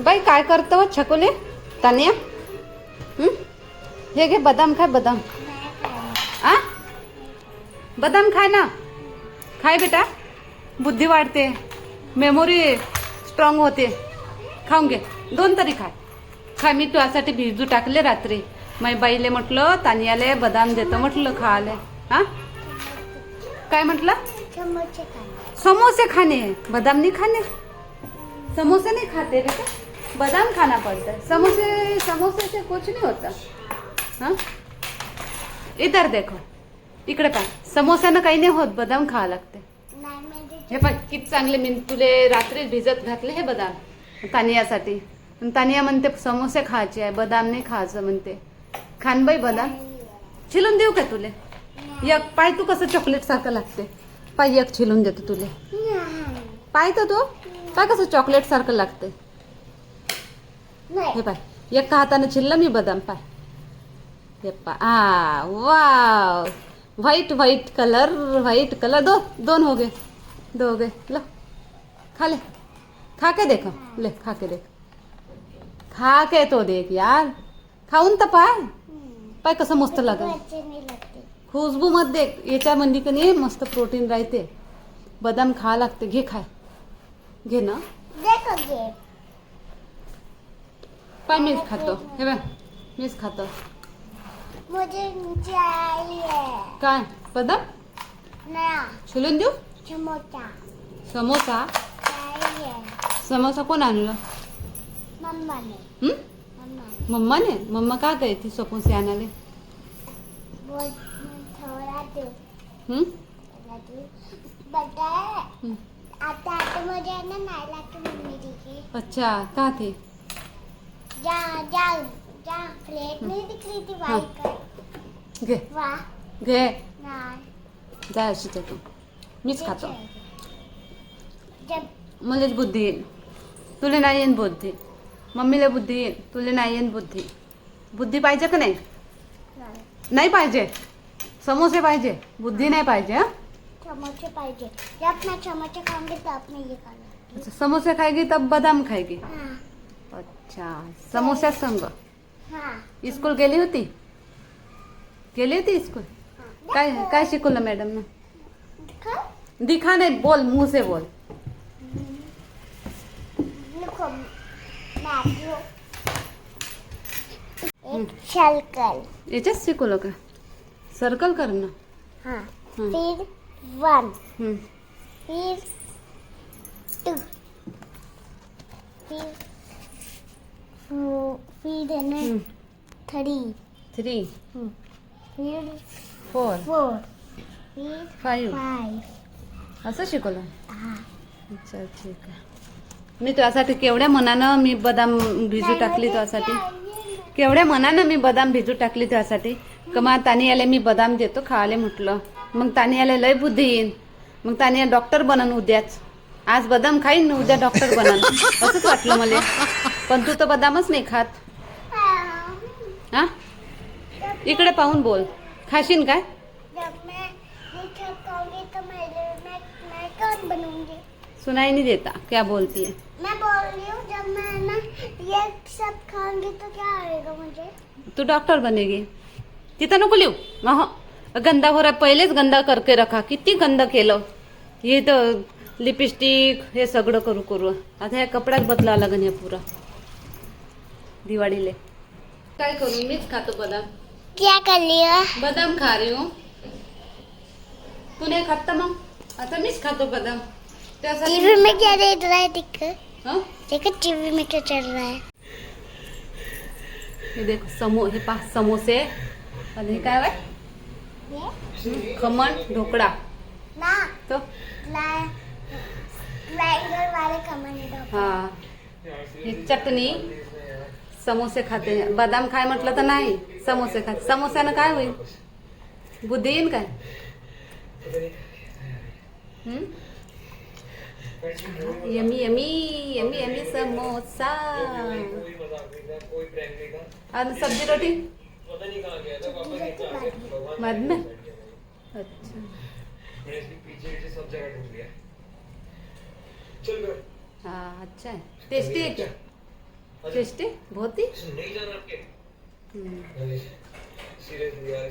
बाई काय करतो हो छकुले? तानिया? हं? घे बदाम खाय बदाम. आ? बदाम खाय ना. खाय बेटा. बुद्धी वाढते. मेमोरी स्ट्रॉंग होते. खाऊन घे. दोन तरी खाय खाय मी तुझ्यासाठी भिजू टाकले रात्री. माझ्या बाईले म्हटलं तानियाले बदाम देतो म्हटलं खाले हा काय म्हटलं? समोसे खाणे. बादाम नहीं खाने समोसे नहीं खाते बेटा बादाम खाना पड़ता है समोसे समोसे से कुछ नहीं होता हाँ? इधर देखो. इकडे पाय समोस्यानं काही नाही होत बदाम खावं लागते. हे पाय किती चांगले मी तुले रात्री भिजत घातले हे बदाम. तानियासाठी. पण तानिया म्हणते समोसे खायचे आहे बदाम नाही खायचं म्हणते. खानबाई बदाम. छिलून देऊ का तुले? एक पाय तू कसं चॉकलेट सारखं लागते. पाय एक छिलून देतो तुले. पाय तर तू. पाय कसं चॉकलेट सारखं लागते नाही. हे पाय. एका हाताने छिल्लं मी बदाम पाय. हे पा आ wow. White white colour white colour दो दोन हो गए. दो हो गए. लो. खा ले. खा के देखो. ले खा के देख. खा के तो देख यार. खाऊन तर पाय. पाय कसं मस्त लागते. खुशबू मत देख याच्यामध्ये का नाही मस्त प्रोटीन राहते. बदाम खा लागते. घे खाय. घे ना. पाय मीच खातो. हे बघ मीच खातो. काय? बदाम? छिलून देऊ? समोसा. समोसा? कोण आणलं? मम्मा ने? मम्मा ने. मम्माने मम्मा का गई थी समोसे आणाले? बोल आता ना मम्मी दिखी अच्छा का थे जा जा जा प्लेट नहीं दिख रही थी हाँ. वाइट घे. वाह घे. नाही. जा अशी तू. मीच खातो. जब मलाच बुद्धी येईल. तुला नाही येईन बुद्धी. मम्मीला बुद्धी येईल. तुला नाही येईन बुद्धी. बुद्धी पाहिजे का नाही. नाही पाहिजे. समोसे पाहिजे. बुद्धी नाही पाहिजे हं? समोसे पाहिजे जब मैं खाऊँगी तो आपने ये खाना अच्छा समोसे खाएगी तब बदाम खाएगी? हाँ। अच्छा समोसा संग। हाँ। स्कूल गेली होती? गेली होती स्कूल? काय काय शिकवलं मॅडम देखो। दिखा नाही बोल मुँह से बोल. एक याच्यात शिकवलं का? सर्कल कर ना. हाँ। हम्म. फिर फिर टू फिर फिर ना हम्म. थ्री थ्री फिर फोर फोर फिर फाईव्ह फाइव असं शिकवलं? हाँ अच्छा ठीक आहे. मी तुझ्यासाठी केवढ्या मनानं मी बदाम भिजू टाकली तुझ्यासाठी? केवढ्या मनानं मी बदाम भिजू टाकली तुझ्यासाठी? कमा तानी आले मी बदाम देतो खायला म्हटलं. मग तानियाला लय बुद्धी येईन. मग तानिया डॉक्टर बनन उद्याच. आज बदाम खाईन उद्या डॉक्टर बनन. असंच वाटलं मला. पण तू तर बदामच नाही खात. हा? इकडे पाहून बोल. खाशीन काय? सुनाई नहीं देता. क्या बोलती है मैं बोल रही हूँ जब मैं ना ये सब खाऊंगी तो क्या मुझे तू डॉक्टर बनेगी. तिथं नको लिहू. मग हो. गंदा हो रहा पहिलेच गंदा करके रखा. किती गंद केलं? हे तर लिपस्टिक हे सगळं करू करू. आता ह्या कपड्यात बदलावं लागेल हे पुरा. दिवाळीले. काय करू? मीच खातो बदाम. क्या कर लिया बदाम खा रही हूँ. तू नाही खात तर मग. आता मीच खातो बदाम. टीवी में क्या देख रहा है? देख. हं? देखो टीवी में क्या चल रहा है? हे देख समो हे पा समोसे. आणि हे काय ये खमण ढोकळा. तो? हा. ही चटणी समोसे खाते. बदाम खाय म्हटलं तर नाही समोसे खाते. समोस्यानं काय होईल? बुद्धी येईन काय? Yummy yummy yummy yummy samosa. आणि सब्जी रोटी? बाद में? अच्छा। मैंने इसके पीछे पीछे सब जगह ढूंढ लिया। चल गए हाँ अच्छा है। टेस्टी है क्या? टेस्टी? बहुत ही? नहीं जाना आपके। हम्म. सीरियसली यार